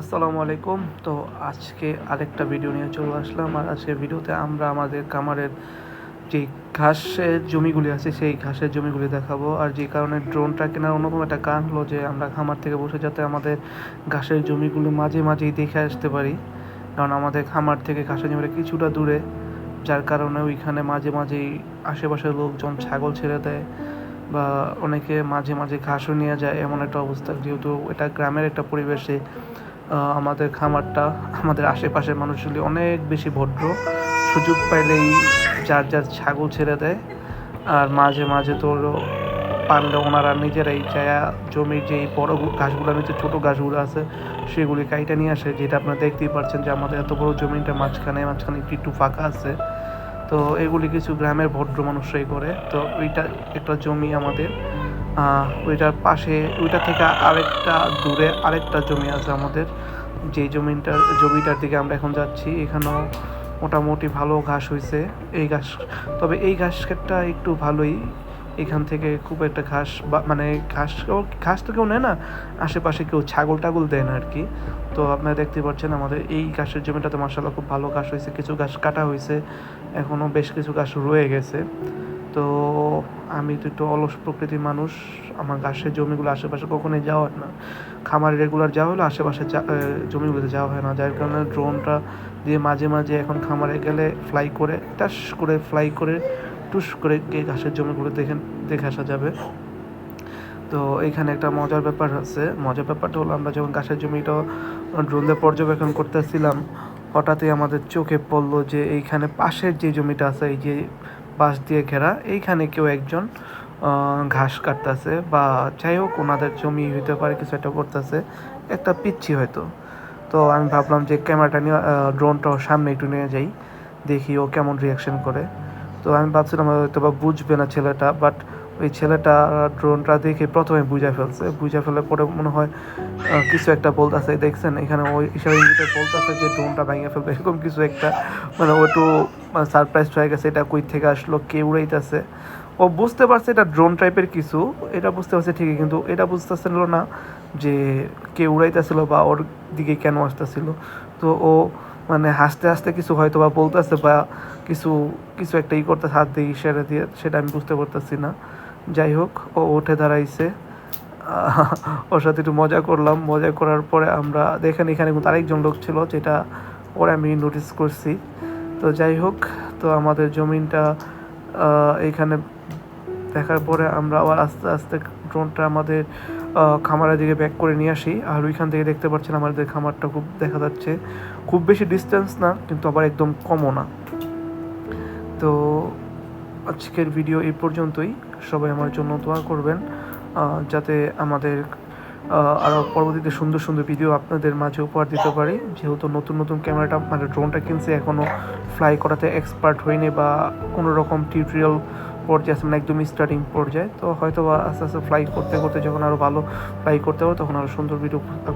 আসসালামু আলাইকুম। তো আজকে আরেকটা ভিডিও নিয়ে চলে আসলাম। আর আজকে ভিডিওতে আমরা আমাদের কামারের যে ঘাসের জমিগুলি আছে, সেই ঘাসের জমিগুলি দেখাবো। আর যে কারণে ড্রোনটা কেনার অন্যতম একটা কারণ হলো যে আমরা খামার থেকে বসে যাতে আমাদের ঘাসের জমিগুলো মাঝে মাঝেই দেখে আসতে পারি। কারণ আমাদের খামার থেকে ঘাসের জমিটা কিছুটা দূরে। যার কারণে ওইখানে মাঝে মাঝেই আশেপাশের লোকজন ছাগল ছেড়ে দেয় বা অনেকে মাঝে মাঝে ঘাসও নিয়ে যায়, এমন একটা অবস্থা। যেহেতু এটা গ্রামের একটা পরিবেশে আমাদের খামারটা, আমাদের আশেপাশের মানুষগুলি অনেক বেশি ভদ্র। সুযোগ পাইলেই যার যার ছাগল ছেড়ে দেয়। আর মাঝে মাঝে তো পারলে ওনারা নিজেরাই চায়া জমির যে বড় গু- ঘাসগুলোর নিচে ছোটো ঘাসগুলো আছে, সেগুলি কাইটা নিয়ে আসে, যেটা আপনারা দেখতেই পাচ্ছেন যে আমাদের এত বড় জমিটা মাঝখানে মাঝখানে একটু ফাঁকা আছে। তো এগুলি কিছু গ্রামের ভদ্র মানুষরাই করে। তো ওইটা একটা জমি আমাদের। ওইটার পাশে, ওইটা থেকে আরেকটা দূরে আরেকটা জমি আছে আমাদের। যেই জমিটার জমিটার দিকে আমরা এখন যাচ্ছি, এখানেও মোটামুটি ভালো ঘাস হয়েছে এই ঘাস, তবে এই ঘাস ক্ষেতটা একটু ভালোই। এখান থেকে খুব একটা ঘাস বা মানে ঘাস ঘাস তো কেউ নেয় না, আশেপাশে কেউ ছাগল টাগল দেয় না আর কি। তো আপনারা দেখতে পাচ্ছেন আমাদের এই ঘাসের জমিটাতে মাসাল্লাহ খুব ভালো ঘাস হয়েছে কিছু ঘাস কাটা হয়েছে এখনও বেশ কিছু ঘাস রয়ে গেছে। তো আমি তো একটু অলস প্রকৃতির মানুষ। আমার ঘাসের জমিগুলো আশেপাশে কখনোই যাওয়া হয় না। খামারে রেগুলার যাওয়া হলো আশেপাশে জমিগুলোতে যাওয়া হয় না। যার কারণে ড্রোনটা দিয়ে মাঝে মাঝে এখন খামারে গেলে ফ্লাই করে, টাস করে ফ্লাই করে, টুস করে গিয়ে ঘাসের জমিগুলো দেখে দেখে আসা যাবে। তো এখানে একটা মজার ব্যাপার আছে। মজার ব্যাপারটা হলো আমরা যখন ঘাসের জমিটা ড্রোন দিয়ে পর্যবেক্ষণ করতেছিলাম, হঠাৎই আমাদের চোখে পড়ল যে এইখানে পাশের যে জমিটা আছে, এই যে বাঁশ দিয়ে ঘেরা। এইখানে কেউ একজন ঘাস কাটতেছে বা যাই হোক ওনাদের জমি হইতে পারে কিছু একটা করতেছে, একটা পিচ্ছি হয়তো। তো আমি ভাবলাম যে ক্যামেরাটা নিয়ে ড্রোনটা সামনে একটু নিয়ে যাই, দেখি ও কেমন রিয়াকশন করে। তো আমি ভাবছিলাম হয়তো বা বুঝবে না ছেলেটা বাট ওই ছেলেটা ড্রোনটা দেখে প্রথমে বুঝা ফেলছে। বুঝা ফেলে পরে মনে হয় কিছু একটা বলতেছে। দেখছেন, এখানে ওই হিসাবে ইঙ্গিতে বলতেছে যে ড্রোনটা ভেঙে ফেলবে। এরকম কিছু একটা মানে ও একটু সারপ্রাইজ হয়ে গেছে, এটা কই থেকে আসলো, কে উড়াইতেছে। ও বুঝতে পারছে এটা ড্রোন টাইপের কিছু, এটা বুঝতে পারছে ঠিকই, কিন্তু এটা বুঝতেছিল না যে কে উড়াইতেছিল বা ওর দিকে কেন আসতেছিল। তো ও মানে হাসতে হাসতে কিছু হয়তো বা বলতেছে বা কিছু কিছু একটা ই করতে হাত দিয়ে ইশারা দিয়ে, সেটা আমি বুঝতে পারতেছি না। যাই হোক ও উঠে দাঁড়াইছে। ওর সাথে একটু মজা করলাম। মজা করার পরে আমরা দেখেন এখানে কিন্তু আরেকজন লোক ছিল, যেটা পরে আমি নোটিস করছি। তো যাই হোক তো আমাদের জমিনটা এখানে দেখার পরে আমরা আবার আস্তে আস্তে ড্রোনটা আমাদের খামারের দিকে ব্যাক করে নিয়ে আসি। আর ওইখান থেকে দেখতে পাচ্ছেন আমাদের খামারটা খুব দেখা যাচ্ছে। খুব বেশি ডিস্টেন্স না, কিন্তু আবার একদম কমও না। তো আজকের ভিডিও এই পর্যন্তই। সবাই আমার জন্য দোয়া করবেন যাতে আমাদের আরও পরবর্তীতে সুন্দর সুন্দর ভিডিও আপনাদের মাঝে উপহার দিতে পারি। যেহেতু নতুন নতুন ক্যামেরাটা মানে ড্রোনটা কিনছে এখনও ফ্লাই করাতে এক্সপার্ট হয়নি বা কোনো রকম টিউটোরিয়াল পর্যায়ে আছে মানে একদমই স্টার্টিং পর্যায়ে। তো হয়তো আস্তে আস্তে ফ্লাই করতে করতে যখন আরও ভালো ফ্লাই করতে পারব, তখন আরও সুন্দর ভিডিও আপনার